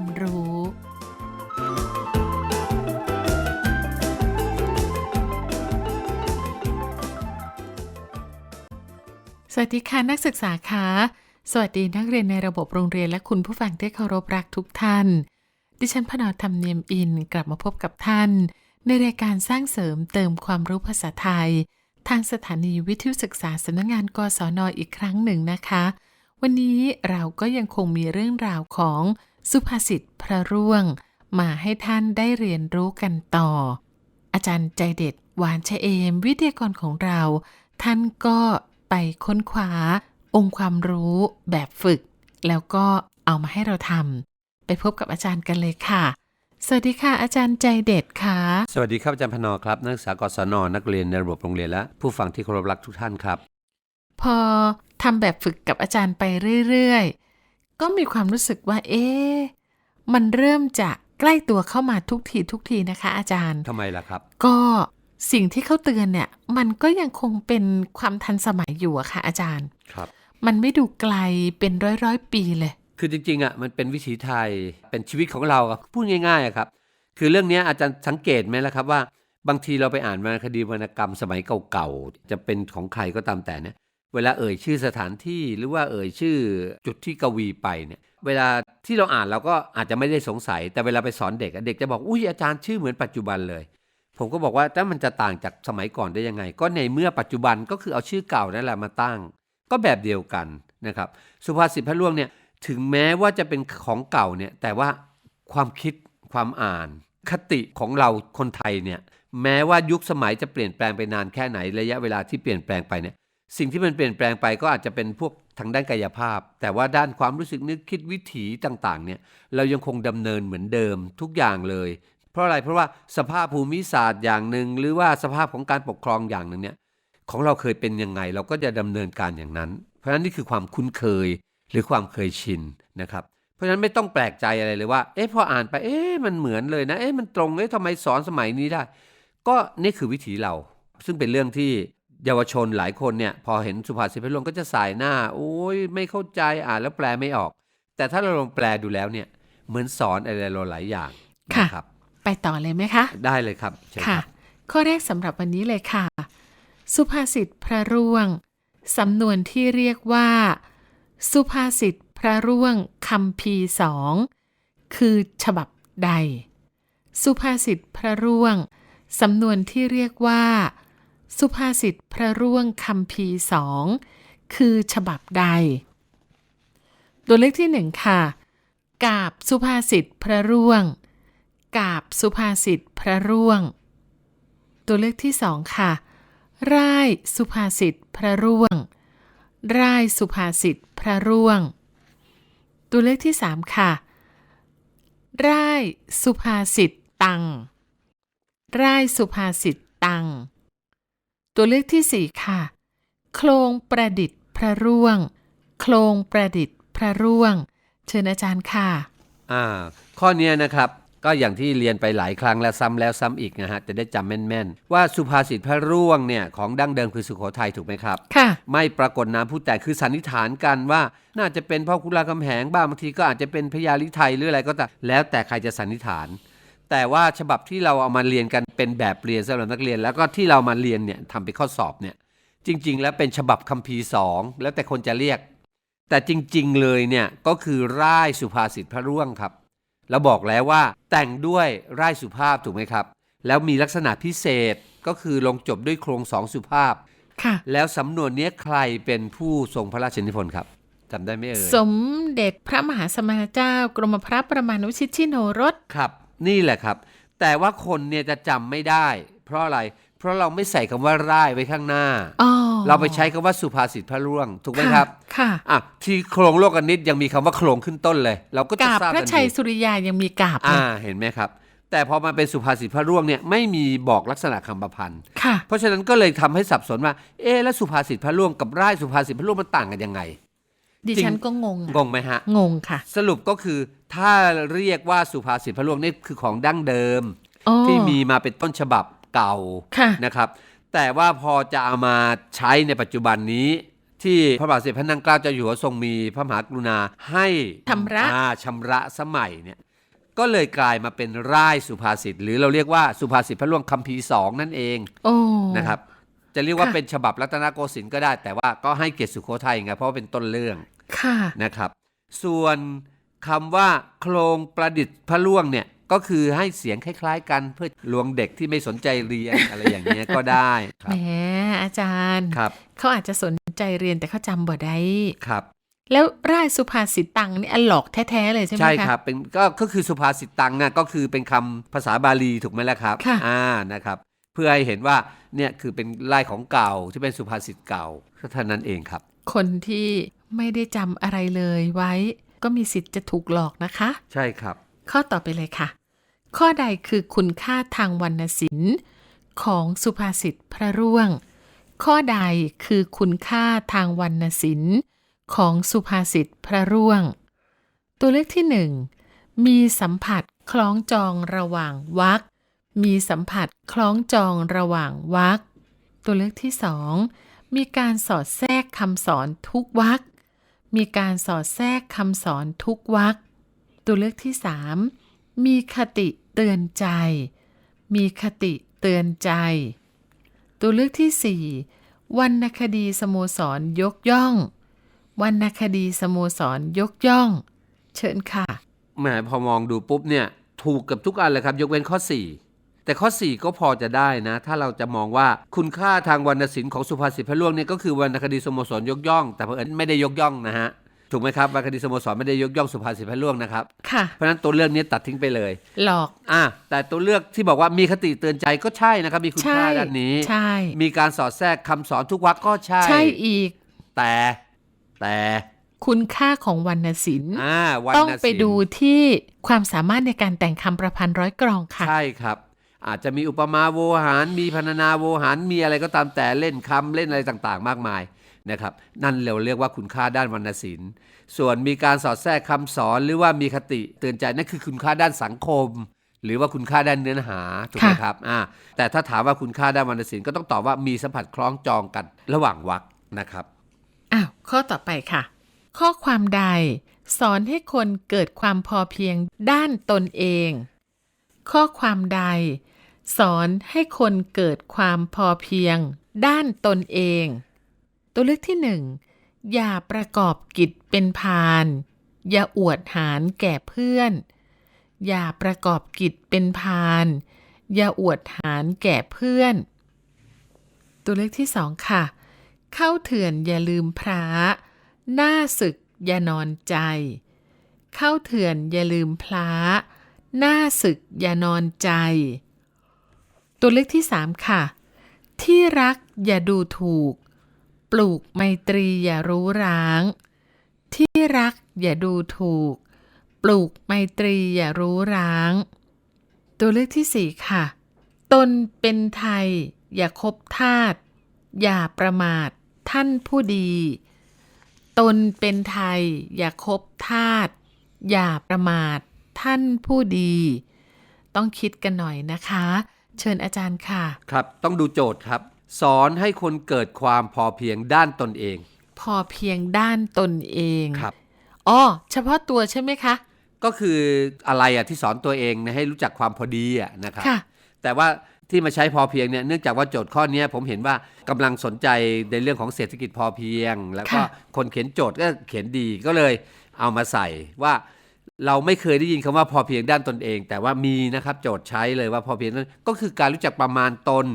ความรู้ สวัสดีค่ะนักศึกษาคะสวัสดีนักเรียนในระบบโรงเรียนและคุณผู้ฟังที่เคารพรักทุกท่าน ดิฉันพนอธรรมเนียมอินกลับมาพบกับท่าน ในรายการสร้างเสริมเติมความรู้ภาษาไทย ทางสถานีวิทยุศึกษาสำนักงานกศนออีกครั้งหนึ่งนะคะ วันนี้เราก็ยังคงมีเรื่องราวของ สุภาษิตพระร่วง มาให้ท่านได้เรียนรู้กันต่อ อาจารย์ใจเด็ดหวานชะเอมวิทยากรของเรา ท่านก็ไปค้นคว้า องค์ความรู้แบบฝึก แล้วก็เอามาให้เราทำไปพบกับอาจารย์กันเลยค่ะ สวัสดีค่ะ อาจารย์ใจเด็ดค่ะ สวัสดีครับอาจารย์พนอครับ นักศึกษากศนนักเรียนในระบบโรงเรียนและ ผู้ฟังที่เคารพรักทุกท่านครับ พอทำแบบฝึกกับอาจารย์ไปเรื่อยๆ ก็มีความรู้สึกว่า เอ๊ะมันเริ่มจะใกล้ตัวเข้ามาทุกทีทุกทีนะคะ อาจารย์ทำไมล่ะครับ ก็สิ่งที่เขาเตือนเนี่ย มันก็ยังคงเป็นความทันสมัยอยู่อะค่ะ อาจารย์ครับ มันไม่ดูไกลเป็นร้อยร้อยๆปีเลย คือจริงๆอะมันเป็นวิถีไทยเป็นชีวิตของเราอะพูดง่ายๆอะครับ คือเรื่องเนี้ยอาจารย์สังเกตไหมล่ะครับว่า บางทีเราไปอ่านวรรณคดีวรรณกรรมสมัยเก่าๆจะเป็นของใครก็ตามแต่เนี่ย เวลาเอ่ยชื่อสถานที่หรือว่าเอ่ยชื่อจุดที่กวีไปเนี่ยเวลาที่เราอ่านเราก็อาจจะไม่ได้สงสัย แต่เวลาไปสอนเด็กเด็กจะบอกอุ้ยอาจารย์ชื่อเหมือนปัจจุบันเลย ผมก็บอกว่าแต่มันจะต่างจากสมัยก่อนได้ยังไง ก็ในเมื่อปัจจุบันก็คือเอาชื่อเก่านั่นแหละมาตั้ง ก็แบบเดียวกันนะครับ สุภาษิตพระล่วงเนี่ยถึงแม้ว่าจะเป็นของเก่าเนี่ยแต่ว่าความคิดความอ่าน คติของเราคนไทยเนี่ยแม้ว่ายุคสมัยจะเปลี่ยนแปลงไปนานแค่ไหนระยะเวลาที่เปลี่ยนแปลงไปเนี่ย สิ่งที่มันเปลี่ยนแปลงไปก็อาจจะเป็นพวกทางด้านกายภาพ แต่ว่าด้านความรู้สึกนึกคิดวิถีต่างๆเนี่ยเรายังคงดำเนินเหมือนเดิมทุกอย่างเลย เพราะอะไรเพราะว่าสภาพภูมิศาสตร์อย่างหนึ่ง หรือว่าสภาพของการปกครองอย่างหนึ่งเนี่ยของเราเคยเป็นยังไง เราก็จะดำเนินการอย่างนั้น เพราะฉะนั้นนี่คือความคุ้นเคยหรือความเคยชินนะครับเพราะฉะนั้นไม่ต้องแปลกใจอะไรเลยว่าเอ๊ะพออ่านไปเอ๊ะมันเหมือนเลยนะเอ๊ะมันตรงเอ๊ะทำไมสอนสมัยนี้ได้ ก็นี่คือวิถีเรา ซึ่งเป็นเรื่องที่ เยาวชนหลายคนเนี่ยพอเห็นสุภาษิตพระลวงก็จะสายหน้าโอ้ยไม่เข้าใจอ่านแล้วแปลไม่ออก แต่ถ้าเราลองแปลดูแล้วเนี่ยเหมือนสอนอะไรเราหลายอย่างค่ะนะครับ ไปต่อเลยไหมคะ ได้เลยครับเชิญค่ะรับข้อแรกสำหรับวันนี้เลยค่ะ สุภาษิตพระร่วงสำนวนที่เรียกว่า สุภาษิตพระร่วงคำพีร์สองคือฉบับใด สุภาษิตพระร่วงสำนวนที่เรียกว่า สุภาษิตพระร่วงคำพีสองคือฉบับใด ตัวเลขที่หนึ่งค่ะ กาบสุภาษิตพระร่วง กาบสุภาษิตพระร่วง ตัวเลือกที่สองค่ะร่ายสุภาษิตพระร่วงร่ายสุภาษิตพระร่วง ตัวเลือกที่สามค่ะร่ายสุภาษิตตังร่ายสุภาษิตตัง ตัวเลือกที่สี่ค่ะ โครงประดิษฐ์พระร่วง โครงประดิษฐ์พระร่วง เชิญอาจารย์ค่ะ อ่า ข้อเนี้ยนะครับ ก็อย่างที่เรียนไปหลายครั้งแล้วซ้ำแล้วซ้ำอีกนะฮะจะได้จำแม่นๆ ว่าสุภาษิตพระร่วงเนี่ยของดั้งเดิมคือสุโขทัยถูกไหมครับ ค่ะ ไม่ปรากฏนามผู้แต่งคือสันนิษฐานกันว่าน่าจะเป็นพ่อคุณรามคำแหงบ้างบางทีก็อาจจะเป็นพญาลิไทยหรืออะไรก็ตามแล้วแต่ใครจะสันนิษฐาน แต่ว่าฉบับที่เราเอามาเรียนกันเป็นแบบเรียนสำหรับนักเรียน แล้วก็ที่เรามาเรียนเนี่ยทำเป็นข้อสอบเนี่ยจริง ๆ แล้วเป็นฉบับคัมภีร์สองแล้วแต่คนจะเรียก แต่จริง ๆ เลยเนี่ยก็คือร่ายสุภาษิตพระร่วงครับแล้วบอกแล้วว่าแต่งด้วยร่ายสุภาพถูกไหมครับ แล้วมีลักษณะพิเศษก็คือลงจบด้วยโครงสองสุภาพค่ะ แล้วสำนวนเนี้ยใครเป็นผู้ทรงพระราชนิพนธ์ครับจำได้ไหมเอ่ยสมเด็จพระมหาสมณเจ้ากรมพระประมาณวชิตชิโนรสครับ นี่แหละครับ แต่ว่าคนเนี่ยจะจำไม่ได้ เพราะอะไร เพราะเราไม่ใส่คำว่าร่ายไว้ข้างหน้าอ๋อเราไปใช้คำว่าสุภาษิตพระร่วง ถูกไหมครับ ค่ะอะที่โครงโลกนิดยังมีคำว่าโครงขึ้นต้นเลย เราก็จะกาบทราบพระทันชัยทีสุริยายังมีกาบเลอ่ายเห็นไหมครับแต่พอมาเป็นสุภาษิตพระร่วงเนี่ยไม่มีบอกลักษณะคำประพันธ์ค่ะเพราะฉะนั้นก็เลยทำให้สับสนว่า เอ๊ะแล้วสุภาษิตพระร่วงกับร่ายสุภาษิตพระร่วงมันต่างกันยังไง ดิฉันก็งงอะงงไหมฮะ งงค่ะ สรุปก็คือถ้าเรียกว่าสุภาษิตพระร่วงนี่คือของดั้งเดิมอ๋อที่มีมาเป็นต้นฉบับเก่าค่ะนะครับ แต่ว่าพอจะเอามาใช้ในปัจจุบันนี้ ที่พระบาทสมเด็จพระนางเกล้าเจ้าอยู่หัวทรงมีพระมหากรุณาให้ชำระอ่าชำระสมัยเนี่ยก็เลยกลายมาเป็นร่ายสุภาษิตหรือเราเรียกว่าสุภาษิตพระล่วงคัมภีร์สองนั่นเองโอ้นะครับ จะเรียกว่าค่ะเป็นฉบับรัตนโกสินทร์ก็ได้ แต่ว่าก็ให้เกียรติสุโขทัยไงเพราะว่าเป็นต้นเรื่องค่ะนะครับ ส่วนคำว่าโครงประดิษฐ์พระล่วงเนี่ยก็คือให้เสียงคล้าย ๆ กันเพื่อลวงเด็กที่ไม่สนใจเรียนอะไรอย่างเงี้ยก็ได้คแหรัมบอาจารย์ครับเขาอาจจะสนใจเรียนแต่เขาจำบ่ได้ครับ แล้วร่ายสุภาษิตตังนี่อันหลอกแท้ๆเลยใช่ไหมคะใช่ครับเป็นก็ก็คือสุภาษิตตังนะก็คือเป็นคำภาษาบาลีถูกไหมล่ะครับค่ะอ่านะครับ เพื่อให้เห็นว่า เนี่ยคือเป็นลายของเก่าที่เป็นสุภาษิตเก่าก็เท่านั้นเองครับ คนที่ไม่ได้จำอะไรเลยไว้ ก็มีสิทธิ์จะถูกหลอกนะคะ ใช่ครับ ข้อต่อไปเลยค่ะ ข้อใดคือคุณค่าทางวรรณศิลป์ของสุภาษิตพระร่วง ข้อใดคือคุณค่าทางวรรณศิลป์ของสุภาษิตพระร่วง ตัวเลือกที่หนึ่งมีสัมผัสคล้องจองระหว่างวรรค มีสัมผัสคล้องจองระหว่างวรรคตัวเลือกที่สองมีการสอดแทรกคำสอนทุกวรรคมีการสอดแทรกคำสอนทุกวรรคตัวเลือกที่สามมีคติเตือนใจ มีคติเตือนใจ ตัวเลือกที่สี่วรรณคดีสโมสรยกย่องวรรณคดีสโมสรยกย่อง เชิญค่ะแหมพอมองดูปุ๊บเนี่ย ถูกกับทุกอันเลยครับ ยกเว้นข้อ4 แต่ข้อ 4 ก็พอจะได้นะ ถ้าเราจะมองว่าคุณค่าทางวรรณศิลป์ของสุภาษิตพระล่วงเนี่ยก็คือวรรณคดีสโมสรยกย่อง แต่เผอิญไม่ได้ยกย่องนะฮะถูกไหมครับวรรณคดีสโมสรไม่ได้ยกย่องสุภาษิตพระล่วงนะครับค่ะเพราะฉะนั้นตัวเลือกนี้ตัดทิ้งไปเลย หลอกอะแต่ตัวเลือกที่บอกว่ามีคติเตือนใจก็ใช่นะครับ มีคุณใช่ค่าด้านนี้ใช่ มีการสอดแทรกคำสอนทุกวรรคก็ใช่ ใช่อีก แต่แต่คุณค่าของวรรณศิลป์อ่าวรรณต้องไปศิลป์ดูที่ความสามารถในการแต่งคำประพันธ์ร้อยกรองค่ะ ใช่ครับ อาจจะมีอุปมาโวหาร มีพรรณนาโวหาร มีอะไรก็ตามแต่เล่นคำเล่นอะไรต่างๆ มากมายนะครับ นั่นเราเรียกว่าคุณค่าด้านวรรณศิลป์ ส่วนมีการสอดแทรกคำสอนหรือว่ามีคติเตือนใจนั่นคือคุณค่าด้านสังคม หรือว่าคุณค่าด้านเนื้อหาถูกไหมค่ะครับอ่าแต่ถ้าถามว่าคุณค่าด้านวรรณศิลป์ก็ต้องตอบว่ามีสัมผัสคล้องจองกันระหว่างวรรคนะครับอ้าวข้อต่อไปค่ะ ข้อความใดสอนให้คนเกิดความพอเพียงด้านตนเอง ข้อความใด สอนให้คนเกิดความพอเพียง ด้านตนเอง ตัวเลือกที่หนึ่งอย่าประกอบกิจเป็นพาน อย่าอวดหารแก่เพื่อน อย่าประกอบกิจเป็นพาน อย่าอวดหารแก่เพื่อน ตัวเลือกที่สองค่ะ เข้าเถื่อนอย่าลืมพระ หน้าศึกอย่านอนใจ เข้าเถื่อนอย่าลืมพระ หน้าศึกอย่านอนใจ ตัวเลือกที่สามค่ะ ที่รักอย่าดูถูก ปลูกไมตรีอย่ารู้ร้าง ที่รักอย่าดูถูก ปลูกไมตรีอย่ารู้ร้าง ตัวเลือกที่สี่ค่ะ ตนเป็นไทย อย่าคบทาสอย่าประมาทท่านผู้ดี ตนเป็นไทย อย่าคบทาสอย่าประมาทท่านผู้ดี ต้องคิดกันหน่อยนะคะ เชิญอาจารย์ค่ะ ครับ ต้องดูโจทย์ครับ สอนให้คนเกิดความพอเพียงด้านตนเอง พอเพียงด้านตนเองครับอ๋อเฉพาะตัวใช่ไหมคะ ก็คืออะไรอะที่สอนตัวเองนะให้รู้จักความพอดีอะนะครับค่ะแต่ว่าที่มาใช้พอเพียงเนี่ยเนื่องจากว่าโจทย์ข้อเนี้ยผมเห็นว่ากำลังสนใจในเรื่องของเศรษฐกิจพอเพียง แล้วก็ค่ะคนเขียนโจทย์ก็เขียนดีก็เลยเอามาใส่ว่า เราไม่เคยได้ยินคำว่าพอเพียงด้านตนเอง แต่ว่ามีนะครับโจทย์ใช้เลยว่าพอเพียงนั้นก็คือการรู้จักประมาณตน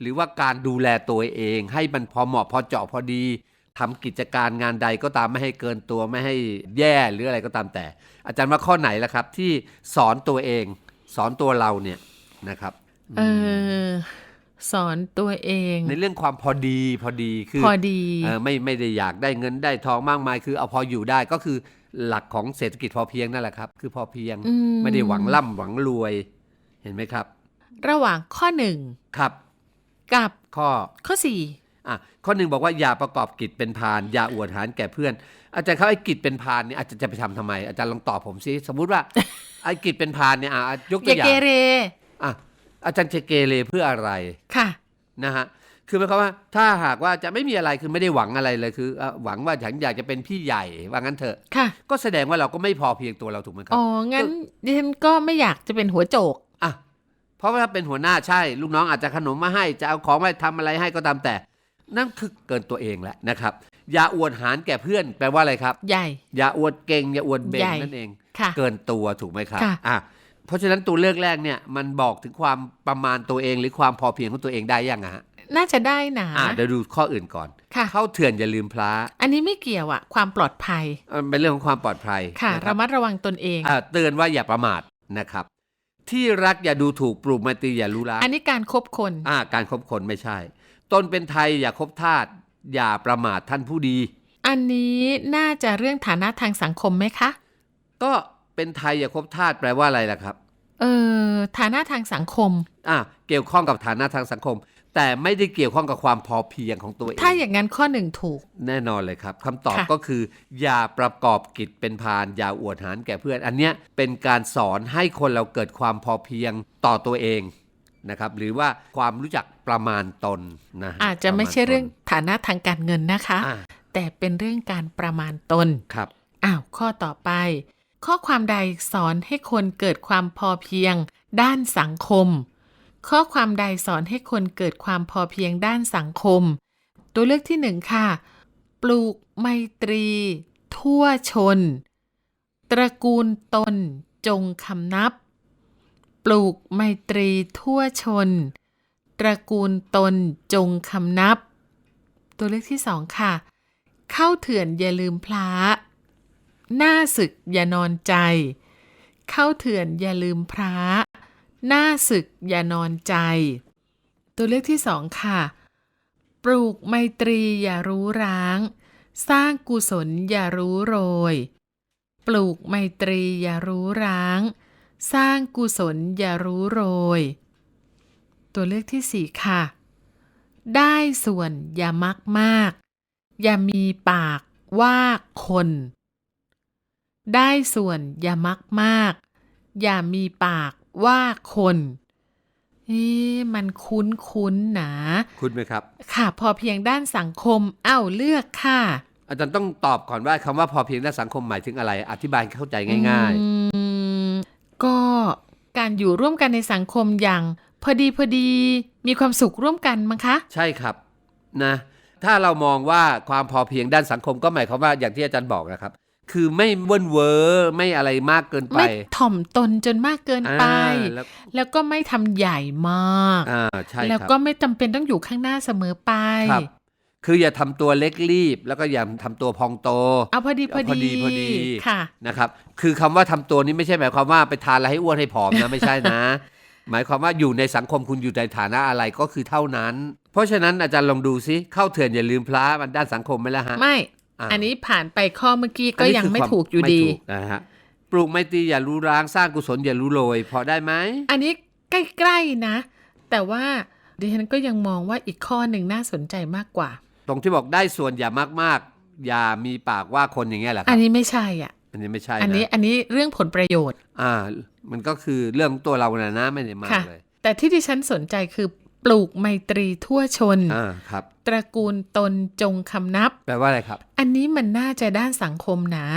หรือว่าการดูแลตัวเอง ให้มันพอเหมาะพอเจาะพอดีทำกิจการงานใดก็ตามไม่ให้เกินตัวไม่ให้แย่หรืออะไรก็ตามแต่ อาจารย์ว่าข้อไหนล่ะครับ ที่สอนตัวเอง สอนตัวเราเนี่ยนะครับเออสอนตัวเอง ในเรื่องความพอดีพอดีคือพอดีเออไม่ไม่ได้อยากได้เงินได้ทองมากมาย คือเอาพออยู่ได้ก็คือ หลักของเศรษฐกิจพอเพียงนั่นแหละครับ คือพอเพียงอืมไม่ได้หวังร่ำหวังรวย เห็นไหมครับ ระหว่างข้อหนึ่งครับ กับข้อข้อสี่อะข้อหนึ่งบอกว่าอย่าประกอบกิจเป็นพานอย่าอวดหารแก่เพื่อน อาจารย์เขาไอ้กิจเป็นพานเนี่ยอาจารย์จะไปทำทำไม อาจารย์ลองตอบผมสิสมมุติว่าไอ้กิจเป็นพานเนี่ยอะยกอตัวย่าอย่าเกงเรอะอาจารย์จะเกเรเพื่ออะไรค่ะนะฮะ คือหมายความว่าถ้าหากว่าจะไม่มีอะไรคือไม่ได้หวังอะไรเลยคือเอ่อหวังว่าฉันอยากจะเป็นพี่ใหญ่ว่างั้นเถอะค่ะ ก็แสดงว่าเราก็ไม่พอเพียงตัวเราถูกไหมครัอ๋องั้นดิฉันก็ไม่อยากจะเป็นหัวโจกอะเพราะว่าถ้าเป็นหัวหน้าใช่ ลูกน้องอาจจะขนมมาให้จะเอาของมาทำอะไรให้ก็ตามแต่ นั่นคือเกินตัวเองแหละนะครับ อย่าอวดหารแก่เพื่อนแปลว่าอะไรครับ ใหญ่ อย่าอวดเก่งอย่าอวดเบ่งใหญ่นั่นเองค่ะเกินตัวถูกไหมครับค่ะอะเพราะฉะนั้นตัวเลือกแรกเนี่ยมันบอกถึงความประมาณตัวเองหรือความพอเพียงของตัวเองได้ยังอะฮะ น่าจะได้นะอะเดี๋ยวดูข้ออื่นก่อนค่ะเข้าเถื่อนอย่าลืมพระอันนี้ไม่เกี่ยวอะความปลอดภัยเอ่อเป็นเรื่องของความปลอดภัยค่ะนะครัระบมัดระวังตนเองอะเตือนว่าอย่าประมาทนะครับ ที่รักอย่าดูถูกปลูกไมตรีอย่ารู้ร้ายอันนี้การคบคนอ่าการคบคนไม่ใช่ ตนเป็นไทยอย่าคบทาสอย่าประมาทท่านผู้ดี อันนี้น่าจะเรื่องฐานะทางสังคมไหมคะ ก็เป็นไทยอย่าคบทาสแปลว่าอะไรล่ะครับ เออฐานะทางสังคม อ่าเกี่ยวข้องกับฐานะทางสังคม แต่ไม่ได้เกี่ยวข้องกับความพอเพียงของตัวเอง ถ้าอย่างนั้นข้อหนึ่งถูก แน่นอนเลยครับคำตอบค่ะ ก็คือ อย่าประกอบกิจเป็นพานอย่าอวดหารแก่เพื่อน อันเนี้ยเป็นการสอนให้คนเราเกิดความพอเพียงต่อตัวเองนะครับ หรือว่าความรู้จักประมาณตนนะฮอาจจะไม่ใช่ปาณตนเรื่องฐานะทางการเงินนะคะ อ่าแต่เป็นเรื่องการประมาณตน ครับ อ้าว ข้อต่อไป ข้อความใดสอนให้คนเกิดความพอเพียง ด้านสังคม ข้อความใดสอนให้คนเกิดความพอเพียงด้านสังคม ตัวเลือกที่หนึ่งค่ะ ปลูกไมตรี ทั่วชน ตระกูลตน จงคำนับ ปลูกไมตรีทั่วชน ตระกูลตนจงคำนับ ตัวเลือกที่สองค่ะ เข้าเถื่อนอย่าลืมพระหน้าศึกอย่านอนใจ เข้าเถื่อนอย่าลืมพระ หน้าศึกอย่านอนใจ ตัวเลือกที่สองค่ะ ปลูกไมตรีอย่ารู้ร้าง สร้างกุศลอย่ารู้โรย ปลูกไมตรีอย่ารู้ร้าง สร้างกุศลอย่ารู้โรย ตัวเลือกที่สี่ค่ะ ได้ส่วนอย่ามักมาก อย่ามีปากว่าคน ได้ส่วนอย่ามักมาก อย่ามีปาก ว่าคนเอ๊ะมันคุ้นคุ้นๆนะคุณไหมครับ ค่ะ พอเพียงด้านสังคม เอ้าเลือกค่ะ อาจารย์ต้องตอบก่อนว่าคำว่าพอเพียงด้านสังคมหมายถึงอะไร อธิบายให้เข้าใจง่ายอืมก็การอยู่ร่วมกันในสังคมอย่าง พอดีพอดีมีความสุขร่วมกันมั้งคะๆใช่ครับนะ ถ้าเรามองว่าความพอเพียงด้านสังคมก็หมายความว่าอย่างที่อาจารย์บอกนะครับ คือไม่เวิ้นเวอร์ไม่อะไรมากเกินไป ไม่ถ่อมตนจนมากเกินไปอ่าแล้วแล้วก็ไม่ทำใหญ่มากอ่าใช่แล้วครับก็ไม่จำเป็นต้องอยู่ข้างหน้าเสมอไปครับคืออย่าทำตัวเล็กรีบ แล้วก็อย่าทำตัวพองโตเอาพอดีพอพอดีพอดีค่ะนะครับ คือคำว่าทำตัวนี้ไม่ใช่หมายความว่าไปทานอะไรให้อ้วนให้ผอมนะไม่ใช่นะ หมายความว่าอยู่ในสังคมคุณอยู่ในฐานะอะไรก็คือเท่านั้น เพราะฉะนั้นอาจารย์ลองดูซิเข้าเถื่อนอย่าลืมพระมันด้านสังคมไหมล่ะฮะไม่ อ่าอันนี้ผ่านไปข้อเมื่อกี้ก็อันนี้ยังคือไม่ความถูกอยู่ไม่ดีถูกนะฮะปลูกไมตรีอย่ารู้ร้างสร้างกุศลอย่ารู้โรยพอได้ไหมอันนี้ใกล้ๆนะ แต่ว่าดิฉันก็ยังมองว่าอีกข้อหนึ่งน่าสนใจมากกว่า ตรงที่บอกได้ส่วนอย่ามากๆ อย่ามีปากว่าคนอย่างเงี้ยแหละคอัรันบนี้ไม่ใช่อะ อันนี้ไม่ใช่อันนี้นะอันนี้เรื่องผลประโยชน์ อ่า มันก็คือเรื่องของตัวเราน่ะนะไม่ได้มากค่ะเลย แต่ที่ดิฉันสนใจคือ ปลูกไมตรีทั่วชนอ่าครับ ตระกูลตนจงคำนับ แปลว่าอะไรครับ อันนี้มันน่าจะด้านสังคมนะ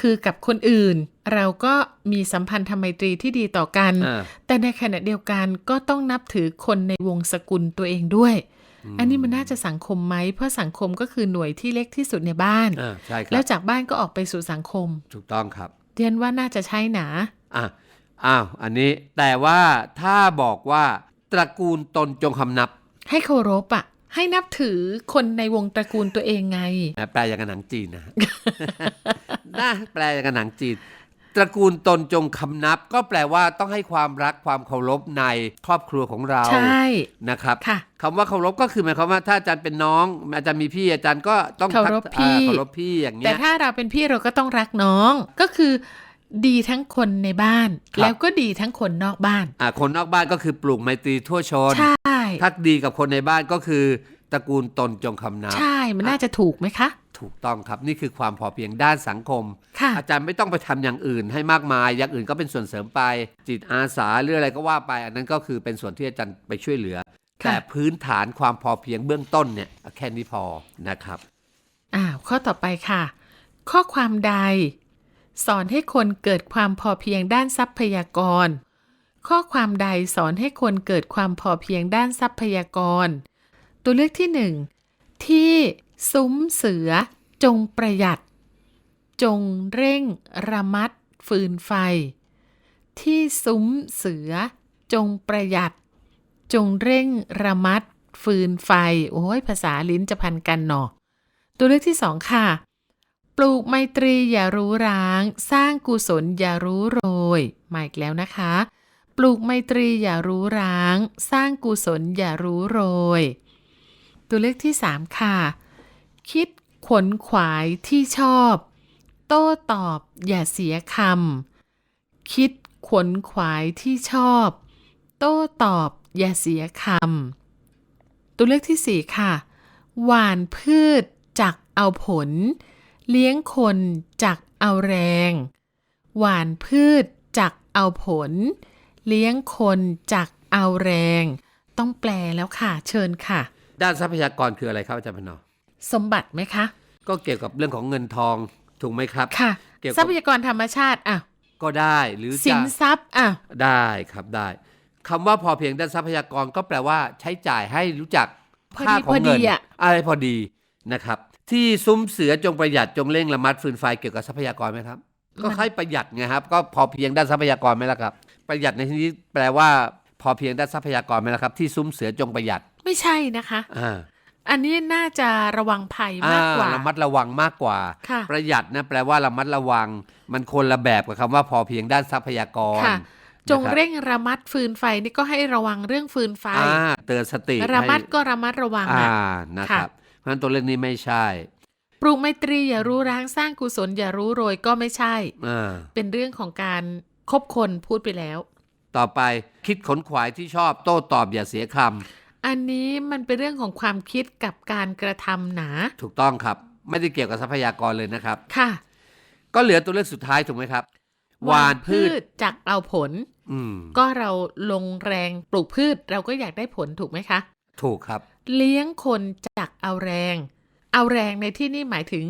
คือกับคนอื่น เราก็มีสัมพันธไมตรีที่ดีต่อกัน อ่า แต่ในขณะเดียวกันก็ต้องนับถือคนในวงสกุลตัวเองด้วย อันนี้มันน่าจะสังคมไหม เพราะสังคมก็คือหน่วยที่เล็กที่สุดในบ้าน อ่าใช่ครัแล้บวจากบ้านก็ออกไปสู่สังคม ถูกต้องครับ เรียนว่าน่าจะใช่หนาอะอ้าว อันนี้ แต่ว่าถ้าบอกว่า ตระกูลตนจงคำนับ ให้เคารพอะให้นับถือคนในวงตระกูลตัวเองไงนะแปลอย่างกับหนังจีนนะฮะน่าแปลอย่างกับหนังจีน ตระกูลตนจงคำนับ ก็แปลว่าต้องให้ความรักความเคารพในครอบครัวของเราใช่นะครับค่ะคำว่าเคารพก็คือหมายความว่าถ้าอาจารย์เป็นน้อง อาจารย์มีพี่อาจารย์ก็ต้องเคารพพี่อ่าเคารพพี่อย่างเงี้แต่ยถ้าเราเป็นพี่เราก็ต้องรักน้อง ก็คือ ดีทั้งคนในบ้านครับแล้วก็ดีทั้งคนนอกบ้าน อ่าคนนอกบ้านก็คือปลูกไมตรีทั่วชน ใช่ถ้าดีกับคนในบ้านก็คือตระกูลตนจงคำนับ ใช่ มันน่าจะถูกไหมคะ ถูกต้องครับ นี่คือความพอเพียงด้านสังคมค่ะอาจารย์ไม่ต้องไปทำอย่างอื่นให้มากมาย อย่างอื่นก็เป็นส่วนเสริมไป จิตอาสาหรืออะไรก็ว่าไป อันนั้นก็คือเป็นส่วนที่อาจารย์ไปช่วยเหลือ แต่พื้นฐานความพอเพียงเบื้องต้นเนี่ยแค่นี้พอนะครับ อ้าวข้อต่อไปค่ะ ข้อความใด สอนให้คนเกิดความพอเพียงด้านทรัพยากร ข้อความใดสอนให้คนเกิดความพอเพียงด้านทรัพยากร ตัวเลือกที่หนึ่งที่ซุ้มเสือ จงประหยัด จงเร่ง ระมัด ฟืนไฟ ที่ซุ้มเสือ จงประหยัด จงเร่ง ระมัด ฟืนไฟ โอ้ยภาษาลิ้นจะพันกันเนาะตัวเลือกที่สองค่ะ ปลูกไมตรีอย่ารู้ร้าง สร้างกุศลอย่ารู้โรยมาอีกแล้วนะคะ ปลูกไมตรีอย่ารู้ร้าง สร้างกุศลอย่ารู้โรย ตัวเลือกที่สามค่ะ คิดขนขวายที่ชอบ โต้ตอบอย่าเสียคำคิดขนขวายที่ชอบ โต้ตอบอย่าเสียคำตัวเลือกที่สี่ค่ะ หวานพืชจักเอาผล เลี้ยงคนจักเอาแรง หว่านพืชจักเอาผล เลี้ยงคนจักเอาแรง ต้องแปลแล้วค่ะ เชิญค่ะ ด้านทรัพยากรคืออะไรครับอาจารย์พนอสมบัติไหมคะ ก็เกี่ยวกับเรื่องของเงินทองถูกไหมครับค่ะเกี่ยวกับทรัพยากรธรรมชาติอะก็ได้หรือสิจะนทรัพย์อะได้ครับได้คำว่าพอเพียงด้านทรัพยากรก็แปลว่า ใช้จ่ายให้รู้จักพอดีค่าของเงินพอดีอะอะไรพอดีนะครับ ที่ซุ้มเสือจงประหยัดจงเร่งระมัดฟืนไฟเกี่ยวกับทรัพยากรไหมครับ ก็คล้ายประหยัดไงครับ ก็พอเพียงด้านทรัพยากรไหมล่ะครับ ประหยัดในที่นี้แปลว่า พอเพียงด้านทรัพยากรไหมล่ะครับ ที่ซุ้มเสือจงประหยัดไม่ใช่นะคะอ่าอันนี้น่าจะระวังภัยมากกว่าอ่ระมัดระวังมากกว่าค่ะประหยัดนะแปลว่าระมัดระวัง มันคนละแบบกับคำว่าพอเพียงด้านทรัพยากรค่ะจงนะครับเร่งระมัดฟืนไฟนี่ก็ให้ระวังเรื่องฟืนไฟอ่าเตือนสติระมัดให้ก็ระมัดระวังอ่าอะนะครับ เพราะฉะนั้นตัวเรื่องนี้ไม่ใช่ปลูกไมตรีอย่ารู้ร้างสร้างกุศลอย่ารู้โรยก็ไม่ใช่ อ่า เป็นเรื่องของการคบคนพูดไปแล้ว ต่อไปคิดขนขวายที่ชอบโต้ตอบอย่าเสียคำอันนี้มันเป็นเรื่องของความคิดกับการกระทำหนาถูกต้องครับ ไม่ได้เกี่ยวกับทรัพยากรเลยนะครับ ค่ะก็เหลือตัวเลือกสุดท้ายถูกไหมครับหวานพืชจักเอาผล อืมก็เราลงแรงปลูกพืชเราก็อยากได้ผลถูกไหมคะ ถูกครับ เลี้ยงคนจักเอาแรง เอาแรงในที่นี่หมายถึง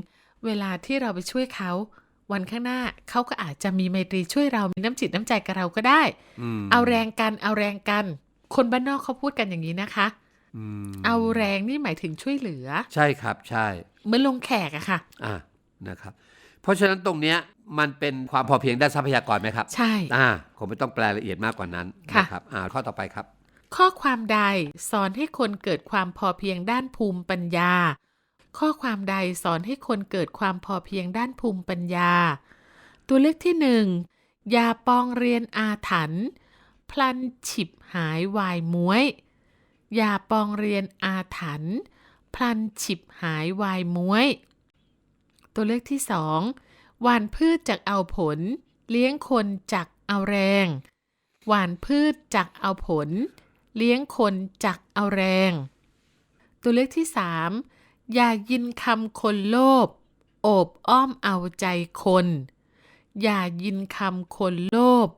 เวลาที่เราไปช่วยเขาวันข้างหน้าเขาก็อาจจะมีไมตรีช่วยเรามีน้ำจิตน้ำใจกับเราก็ได้อืมเอาแรงกันเอาแรงกัน คนบ้านนอกเขาพูดกันอย่างนี้นะคะอืมเอาแรงนี่หมายถึงช่วยเหลือ ใช่ครับใช่เหมือนลงแขกอะค่ะ อ่านะครับ เพราะฉะนั้นตรงเนี้ยมันเป็นความพอเพียงด้านทรัพยากรไหมครับ ใช่ อ่าคงไม่ต้องแปลละเอียดมากกว่านั้นค่ะนะครับอ่าข้อต่อไปครับ ข้อความใดสอนให้คนเกิดความพอเพียงด้านภูมิปัญญา ข้อความใดสอนให้คนเกิดความพอเพียงด้านภูมิปัญญา ตัวเลือกที่หนึ่งยาปองเรียนอาถรรพ์พลันฉิบหายวายม้วยยาปองเรียนอาถรรพ์พลันฉิบหายวายม้วย ตัวเลือกที่สองหวานพืชจากเอาผล เลี้ยงคนจากเอาแรง หวานพืชจากเอาผล เลี้ยงคนจากเอาแรง ตัวเลือกที่สามอย่ายินคำคนโลภโอบอ้อมเอาใจคน อย่ายินคำคนโลภ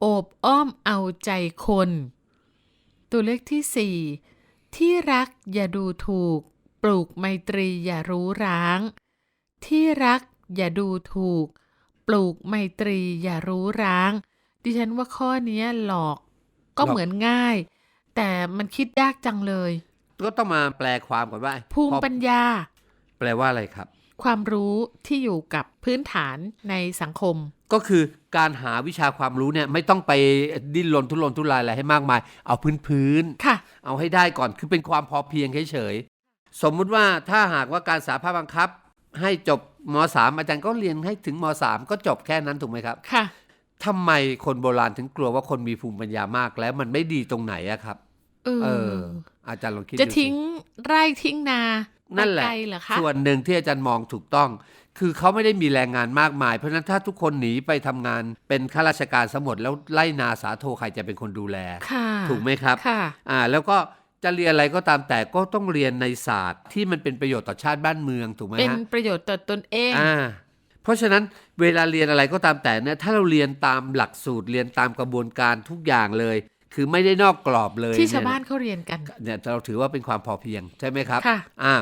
โอบอ้อมเอาใจคน ตัวเลขที่สี่ที่รักอย่าดูถูก ปลูกไมตรีอย่ารู้ร้าง ที่รักอย่าดูถูก ปลูกไมตรีอย่ารู้ร้าง ดิฉันว่าข้อนี้หลอกก็เหมือนง่าย แต่มันคิดยากจังเลย ก็ต้องมาแปลความก่อนว่าภูมิพอปัญญา แปลว่าอะไรครับ ความรู้ที่อยู่กับพื้นฐานในสังคม ก็คือการหาวิชาความรู้เนี่ยไม่ต้องไปดิ้นรนทุรนทุรายอะไรให้มากมาย เอาพื้นพื้นๆค่ะ เอาให้ได้ก่อนคือเป็นความพอเพียงเฉยๆสมมุติว่าถ้าหากว่าการสาภาพบังคับ ให้จบม .3 อาจารย์ก็เรียนให้ถึงม .3 ก็จบแค่นั้นถูกไหมครับค่ะ ทำไมคนโบราณถึงกลัวว่าคนมีภูมิปัญญามากแล้วมันไม่ดีตรงไหนอะครับ เอเออออาจารย์ลองคิดจะดูสิทิ้งไร่ทิ้งนานั่นแหละไปไกลเหรอคะส่วนหนึ่งที่อาจารย์มองถูกต้อง คือเขาไม่ได้มีแรงงานมากมาย เพราะฉะนั้นถ้าทุกคนหนีไปทำงานเป็นข้าราชการสมดแล้วไล่นาสาโทใครจะเป็นคนดูแลค่ะถูกไหมครับค่ะอ่า แล้วก็จะเรียนอะไรก็ตามแต่ก็ต้องเรียนในศาสตร์ที่มันเป็นประโยชน์ต่อชาติบ้านเมืองถูกไหมเป็นฮะประโยชน์ต่อตนเองอ่า เพราะฉะนั้นเวลาเรียนอะไรก็ตามแต่เนี่ยถ้าเราเรียนตามหลักสูตรเรียนตามกระบวนการทุกอย่างเลย คือไม่ได้นอกกรอบเลยที่เยชาวบ้านเขาเรียนกันเนี่ยเราถือว่าเป็นความพอเพียงใช่ไหมครับค่ะอ่า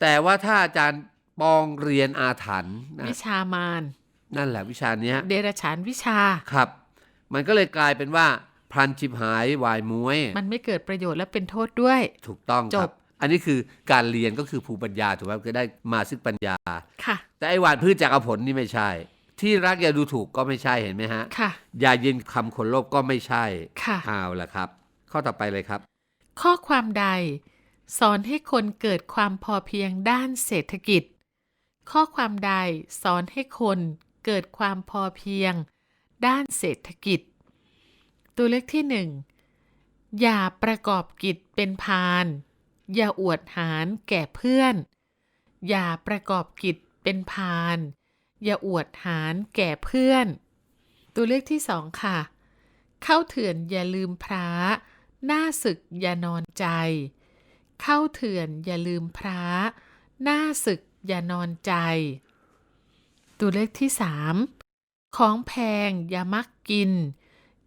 แต่ว่าถ้าอาจารย์ปองเรียนอาถรรพ์นะวิชามารนั่นแหละวิชาเนี้ยเดรัจฉานวิชาครับ มันก็เลยกลายเป็นว่าพลันชิบหายวายมวย มันไม่เกิดประโยชน์และเป็นโทษด้วย ถูกต้องคจรับบ อันนี้คือการเรียนก็คือภูมิปัญญาถูกไหมก็ได้มาซึ่งปัญญาค่ะ แต่ไอ้หวานพืชจากรผลนี่ไม่ใช่ ที่รักอย่าดูถูกก็ไม่ใช่เห็นไหมฮะค่ะอย่ายินคำคนโลภก็ไม่ใช่ค่ะเอาละครับ ข้อต่อไปเลยครับ ข้อความใด สอนให้คนเกิดความพอเพียงด้านเศรษฐกิจ ข้อความใดสอนให้คนเกิดความพอเพียง ด้านเศรษฐกิจ ตัวเลขที่หนึ่งอย่าประกอบกิจเป็นพาน อย่าอวดหารแก่เพื่อน อย่าประกอบกิจเป็นพาน อย่าอวดหารแก่เพื่อน ตัวเลขที่สองค่ะ เข้าเถื่อนอย่าลืมพระหน้าศึกอย่านอนใจ เข้าเถื่อนอย่าลืมพระหน้าศึกอย่านอนใจ ตัวเลขที่สามของแพงอย่ามักกิน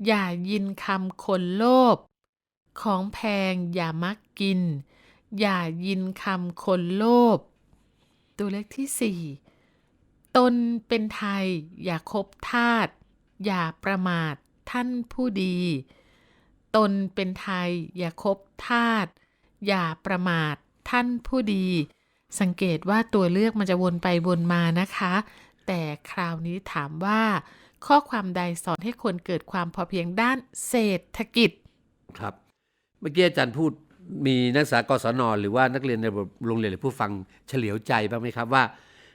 อย่ายินคำคนโลภของแพงอย่ามักกิน อย่ายินคำคนโลภตัวเลขที่สี่ตนเป็นไทย อย่าคบทาสอย่าประมาทท่านผู้ดี ตนเป็นไทย อย่าคบทาสอย่าประมาทท่านผู้ดี สังเกตว่าตัวเลือกมันจะวนไปวนมานะคะ แต่คราวนี้ถามว่า ข้อความใดสอนให้คนเกิดความพอเพียงด้านเศรษฐกิจครับ เมื่อกี้อาจารย์พูด มีนักศึกษากศนหรือว่านักเรียนในโรงเรียนหรือผู้ฟังเฉลียวใจบ้างไหมครับว่า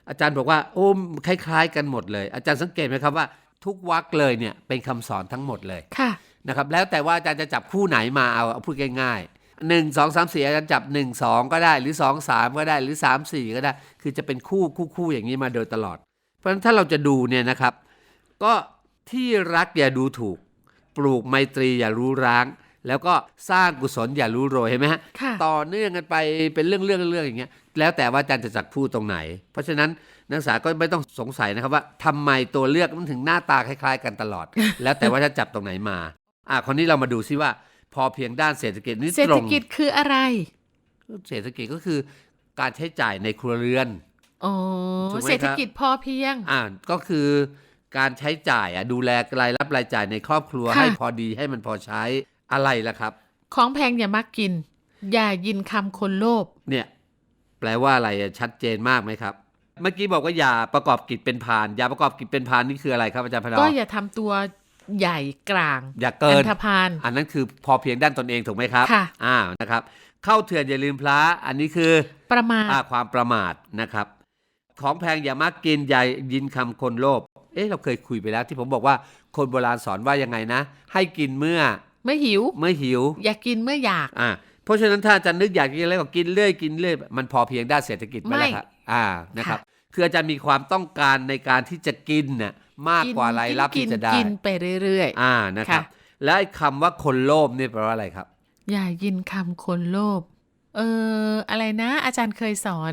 อาจารย์บอกว่าโอ้คล้าย ๆ กันหมดเลย อาจารย์สังเกตไหมครับว่า ทุกวรรคเลยเนี่ยเป็นคำสอนทั้งหมดเลยค่ะนะครับแล้วแต่ว่าอาจารย์จะจับคู่ไหนมาเอาเอาพูดง่ายๆหนึ่งสองสามสี่อาจารย์จับหนึ่งสองก็ได้หรือสองสามก็ได้หรือสามสี่ก็ได้ คือจะเป็นคู่คู่คู่อย่างนี้มาโดยตลอด เพราะฉะนั้นถ้าเราจะดูเนี่ยนะครับ ก็ที่รักอย่าดูถูก ปลูกไมตรีอย่ารู้ร้าง แล้วก็สร้างกุศลอย่ารู้โรยเห็นไหมฮะค่ะต่อเนื่องกันไปเป็นเรื่องเรื่องเรื่องอย่างเงี้ยแล้วแต่ว่าอาจารย์จะจัดพูดตรงไหน เพราะฉะนั้นนักศึกษาก็ไม่ต้องสงสัยนะครับว่าทำไมตัวเลือกมันถึงหน้าตาคล้าย ๆ กันตลอด แล้วแต่ว่าจะจับตรงไหนมาอะคนนี้เรามาดูซิว่า พอเพียงด้านเศรษฐกิจนี่เศรษตฐรงกิจคืออะไร เศรษฐกิจก็คือการใช้จ่ายในครัวเรือนอ๋อถูกไหมครับเศรษฐกิจพอเพียงอ่าก็คือการใช้จ่ายอะดูแลรายรับรายจ่ายในครอบครัวค่ะให้พอดีให้มันพอใช้ อะไรล่ะครับ ของแพงอย่ามักกิน อย่ายินคำคนโลภเนี่ย แปลว่าอะไรอะชัดเจนมากไหมครับ เมื่อกี้บอกว่าอย่าประกอบกิจเป็นพานอย่าประกอบกิจเป็นพานนี่คืออะไรครับอาจารย์พนอก็อย่าทำตัวใหญ่กลาง อย่าเกิอันนธพาลอันนั้นคือพอเพียงด้านตนเองถูกไหมครับค่ะอ่านะครับ เข้าเถื่อนอย่าลืมพระอันนี้คือประมาทอ่าความประมาทนะครับ ของแพงอย่ามักกินอย่ายินคำคนโลภเอ๊ะเราเคยคุยไปแล้วที่ผมบอกว่าคนโบราณสอนว่ายังไงนะ ให้กินเมื่อ ไม่หิว เมื่อหิว อย่ากินเมื่ออยาก อ่า เพราะฉะนั้นถ้าอาจารย์นึกอยากกินอะไรก็กินเรื่อยกินเรื่อยมันพอเพียงด้านเศรษฐกิจไหมล่ะครับ อ่า นะครับ คืออาจารย์มีความต้องการในการที่จะกินน่ะมากกว่ารายรับกิที่นจะได้ กินไปเรื่อยอ่า นะครับค่ะแล้วไอ้คำว่าคนโลภนี่แปลว่าอะไรครับๆอย่ายินคำคนโลภ เออ อะไรนะ อาจารย์เคยสอน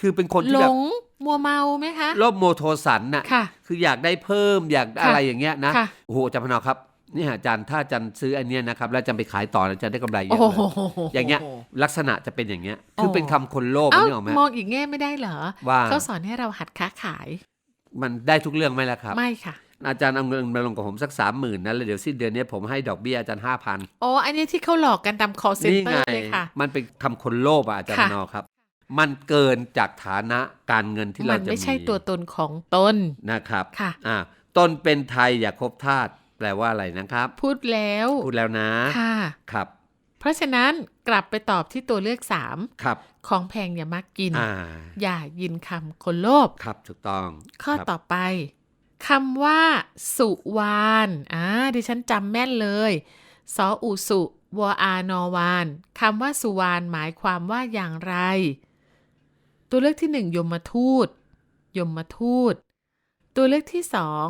คือเป็นคนหที่ลแบบงมัวเมาไหมคะโลภโมโทสันน่ะค่ะคืออยากได้เพิ่มอยากได้ค่ะอะไรอย่างเงี้ยนะค่ะโอ้โหอาจารย์พนอครับ นี่อาจารย์ถ้าอาจารย์ซื้ออันเนี้ยนะครับแล้วอาจารย์ไปขายต่ออาจารย์ได้กำไรเยโอ้อะโหเลยอย่างเงี้ยลักษณะจะเป็นอย่างเงี้ย คือเป็นคำคนโลภเอ้านี่ออกไหมมองอีกแง่ไม่ได้เหรอว่าเขาสอนให้เราหัดค้าขาย มันได้ทุกเรื่องไหมล่ะครับ ไม่ค่ะ อาจารย์เอาเงินมาลงกับผมสักสามหมื่นนะแล้วเดี๋ยวสิ้นเดือนนี้ผมให้ดอกเบี้ยอาจารย์ห้าพันอ๋ออันนี้ที่เขาหลอกกันตาม call นี่ center ไงเลยค่ะ มันเป็นคำคนโลภอะอาจารย์ค่ะมนอครับมันเกินจากฐานะการเงินที่มัเรานจะไม่ใช่มีตัวตนของตนนะครับค่ะอ่าตนเป็นไทยอย่าคบทาส แปลว่าอะไรนะครับ พูดแล้ว พูดแล้วนะ ค่ะ ครับ เพราะฉะนั้นกลับไปตอบที่ตัวเลือกสามครับ ของแพงอย่ามักกิน อ่า อย่ายินคำคนโลภ ครับถูกต้องข้อครับต่อไปคำว่า สุวานอ่าดิฉันจำแม่นเลยสออุสุวอานอวานคำว่าสุวานหมายความว่าอย่างไร ตัวเลือกที่หนึ่งยมทูตยมทูต ตัวเลือกที่สอง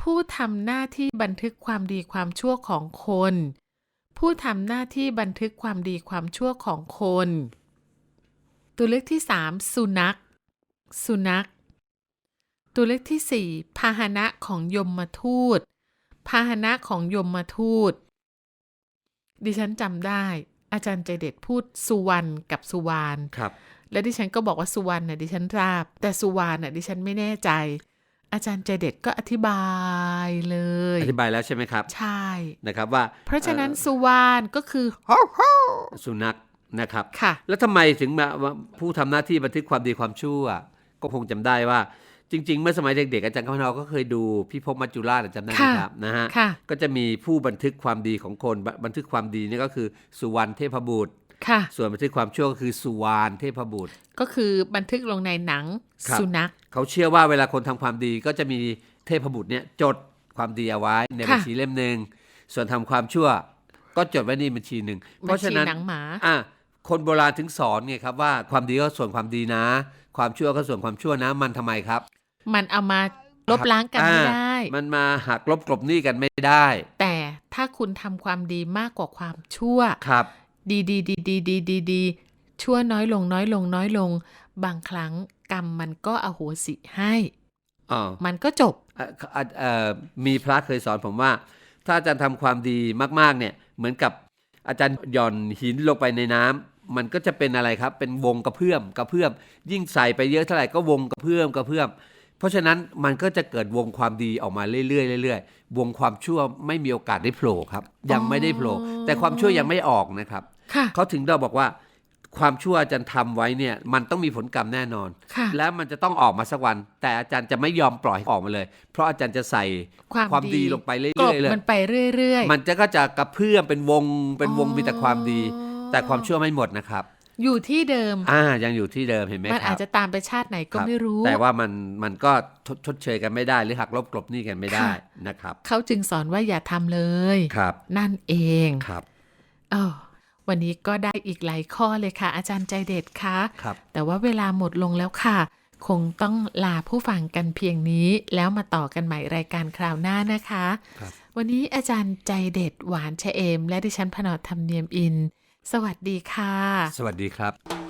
ผู้ทำหน้าที่บันทึกความดีความชั่วของคน ผู้ทำหน้าที่บันทึกความดีความชั่วของคน ตัวเลือกที่สามสุนัข สุนัข ตัวเลขที่ 4 พาหนะของยมมาทูต พาหนะของยมมาทูต ดิฉันจำได้ อาจารย์ใจเด็ดพูดสุวรรณกับสุวรรณครับ แล้วดิฉันก็บอกว่าสุวรรณน่ะดิฉันทราบ แต่สุวรรณน่ะดิฉันไม่แน่ใจ อาจารย์ใจเด็ดก็อธิบายเลย อธิบายแล้วใช่ไหมครับ ใช่นะครับว่า เพราะฉะนั้นอ่สุวรรณก็คืออสุนัขนะครับค่ะแล้วทำไมถึงมาว่าผู้ทำหน้าที่บันทึกความดีความชั่ว ก็คงจำได้ว่า จริง ๆ เมื่อสมัยเด็กๆอาจารย์ข้าวนาก็เคยดูพี่พบมัจจุราชจำได้ไหมค่ะครับนะฮะค่ะก็จะมีผู้บันทึกความดีของคนบบันทึกความดีนี่ก็คือสุวรรณเทพบุตร ค่ะ ส่วนบันทึกความชั่วก็คือสุวรรณเทพบุตร ก็คือบันทึกลงในหนังครับสุนัขเขาเชื่อว่าเวลาคนทำความดีก็จะมีเทพบุตรเนี่ยจดความดีเอาไว้ในค่ะบัญชีเล่มหนึ่งส่วนทำความชั่ว ก็จดไว้ในบัญชีหนึ่งเพบัญราะฉะชีนั้นหนังหมาอะคนโบราณถึงสอนไงครับว่าความดีก็ส่วนความดีนะ ความชั่วก็ส่วนความชั่วนะ มันทำไมครับ มันเอามาลบล้างกันไม่อ่าได้ มันมาหักลบกลบหนี้กันไม่ได้ แต่ถ้าคุณทำความดีมากกว่าความชั่วครับ ดีดีดีดีดีดีดีชั่วน้อยลงน้อยลงน้อยลง บางครั้งกรรมมันก็อโหสิให้อ๋อมันก็จบมีพระเคยสอนผมว่า ถ้าอาจารย์ทำความดีมาก ๆ เนี่ย เหมือนกับอาจารย์หย่อนหินลงไปในน้ำมันก็จะเป็นอะไรครับ เป็นวงกระเพื่อมกระเพื่อม ยิ่งใส่ไปเยอะเท่าไหร่ก็วงกระเพื่อมกระเพื่อม เพราะฉะนั้นมันก็จะเกิดวงความดีออกมาเรื่อยๆเรื่อยๆวงความชั่วไม่มีโอกาสได้โผล่ครับ ยังไม่ได้โผล่แต่ความชั่วยังไม่ออกนะครับ เขาถึงเราบอกว่าความชั่วอาจารย์ทำไว้เนี่ยมันต้องมีผลกรรมแน่นอนค่ะแล้วมันจะต้องออกมาสักวัน แต่อาจารย์จะไม่ยอมปล่อยให้ออกมาเลย เพราะอาจารย์จะใส่ความความดีดีลงไปเรื่กลบอยๆเลยมันไปเรื่อยๆ มันจะก็จะกระเพื่อมเป็นวงเป็นวงอ๋อมีแต่ความดี แต่ความชั่วไม่หมดนะครับ อยู่ที่เดิม อ่ายังอยู่ที่เดิมเห็นไหมมันครัอาบจจะตามไปชาติไหนก็ครับไม่รู้ แต่ว่ามันมันก็ทดชดเชยกันไม่ได้หรือหักลบกลบหนี้กันไม่ได้ค่ะนะครับเขาจึงสอนว่าอย่าทำเลยครับ นั่นเองครับเออ วันนี้ก็ได้อีกหลายข้อเลยค่ะ อาจารย์ใจเด็ดคะครับ แต่ว่าเวลาหมดลงแล้วค่ะ คงต้องลาผู้ฟังกันเพียงนี้ แล้วมาต่อกันใหม่รายการคราวหน้านะคะครับวันนี้อาจารย์ใจเด็ดหวานชะเอม และดิฉันพนอธรรมเนียมอิน สวัสดีค่ะ สวัสดีครับ